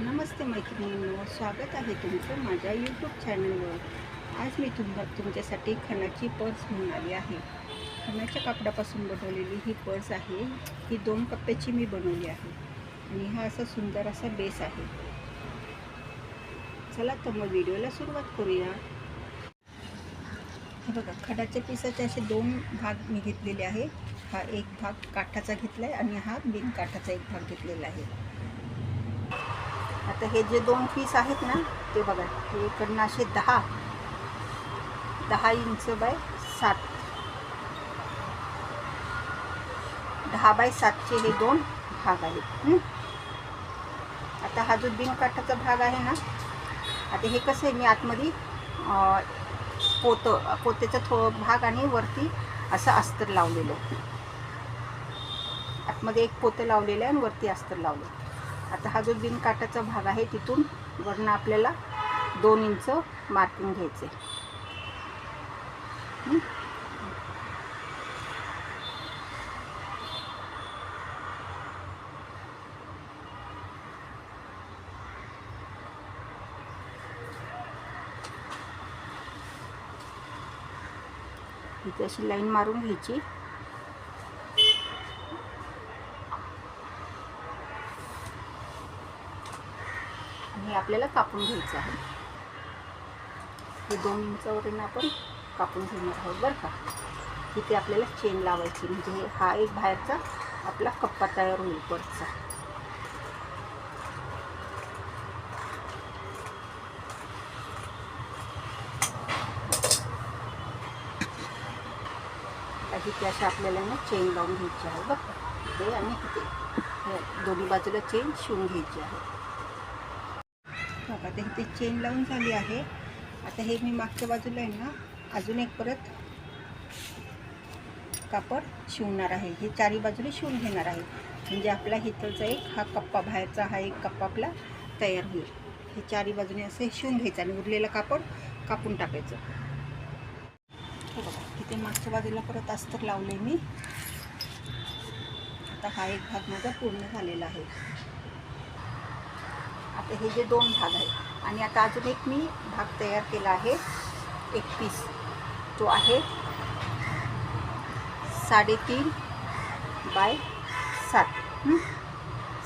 नमस्ते मैत्रिणींनो स्वागत आहे तुमचं माझ्या यूट्यूब चॅनलवर आज मी तुम तुमच्यासाठी खणाची पर्स घेऊन आली आहे. खणाच्या कापडापासून बनवलेली ही पर्स आहे. ही दोन कप्प्याची मी बनवली आहे. आणि हा असा सुंदर असा बेस आहे. चला तर मग व्हिडिओला सुरुवात करूया. हे बघा खडाच्या पिसाचे असे दोन भाग मी घेतलेले आहे हा एक भाग काठाचा घेतला आहे आणि हा बिन काठाचा एक भाग घेतलेला आहे. आता हे जे दोन पीस आहेत ना ते बघा हे इकडनं असे दहा. दहा इंच बाय सात. दहा बाय सातचे हे दोन भाग आहेत आता हा जो बिनकाठाचा भाग आहे ना आता हे कसं आहे मी आतमध्ये पोतं पोत्याचा थो भाग आणि वरती असं अस्तर लावलेलं आहे. आतमध्ये एक पोतं लावलेलं आहे आणि वरती अस्तर लावलं आता हा जो बिनकाटाचा भाग आहे तिथून वरनं आपल्याला दोन इंच मार्किंग घ्यायचे. इथे अशी लाईन मारून घ्यायची. आणि आपल्याला कापून घ्यायचं आहे. हे दोन इंचावरून आपण कापून घेणार आहोत बरं का. तिथे आपल्याला चेन लावायची म्हणजे हा एक बाहेरचा आपला कप्पा तयार होईल परचा इथे अशा आपल्याला ना चेन लावून घ्यायची आहे बघ इथे आणि तिथे दोन्ही बाजूला चेन शिवून घ्यायची आहे. बघा आता इथे चेन लावून झाली आहे. आता हे मी मागच्या बाजूला आहे ना अजून एक परत कापड शिवणार आहे. हे चारी बाजूने शिवून घेणार आहे. म्हणजे आपला हिथलचा एक हा कप्पा बाहेरचा हा एक कप्पा आपला तयार होईल. हे चारी बाजूने असं शिवून घ्यायचं आणि उरलेलं कापड कापून टाकायचं. हे बघा इथे मागच्या बाजूला परत अस्तर लावले मी. आता हा एक भाग माझा पूर्ण झालेला आहे. आता हे जे दोन भाग आहेत. आणि आता अजून एक मी भाग तयार केला आहे. एक पीस तो आहे साडेतीन बाय सात.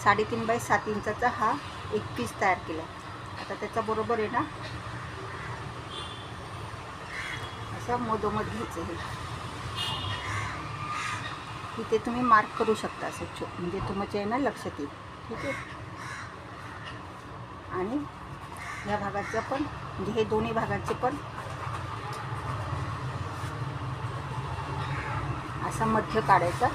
साडेतीन बाय सात इंचाचा हा एक पीस तयार केला आता त्याचा बरोबर आहे ना? असा मधोमध घ्यायचं हे. इथे तुम्ही मार्क करू शकता असं म्हणजे तुमच्या आहे ना लक्षात येईल. ठीक आहे? आणि या भागाचं पण म्हणजे हे दोन्ही भागाचे पण असा मध्य काढायचा.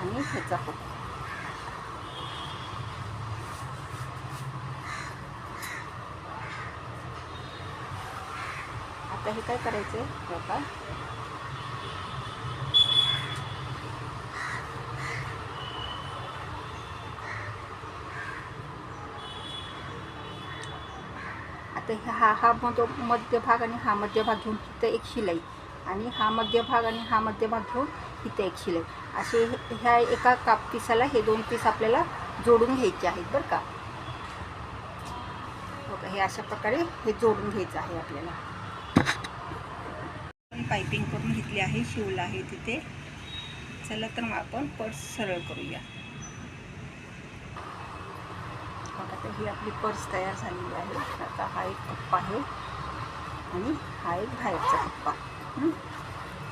आणि ह्याचा पण. आता हे काय करायचं आहे आता हे हा हा मधो मध्यभाग आणि हा मध्यभाग घेऊन तिथं एक शिलाई. आणि हा मध्यभाग आणि हा मध्यभाग घेऊन इथं एक शिलाई. असे हे- ह्या एका काप पिसाला हे दोन पीस आपल्याला जोडून घ्यायचे आहेत बरं का. हो का हे अशा प्रकारे हे जोडून घ्यायचं आहे आपल्याला. पायपिंग करून घेतली आहे शिवलं आहे तिथे. चला तर मग आपण पर्स सरळ करूया. बघा तर ही आपली पर्स तयार झालेली आहे. आता हा एक कप्पा आहे आणि हा एक बाहेरचा कप्पा.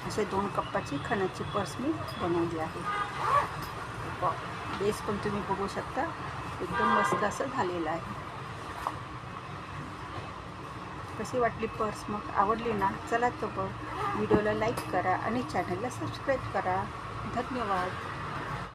असे दोन कप्पाची खणाची पर्स मी बनवली आहे. बेस पण तुम्ही बघू शकता. एकदम मस्त असं झालेलं आहे. कशी वाटली पर्स? मग आवडली ना? चला तर बघ व्हिडिओला लाईक करा आणि चॅनलला सबस्क्राईब करा. धन्यवाद.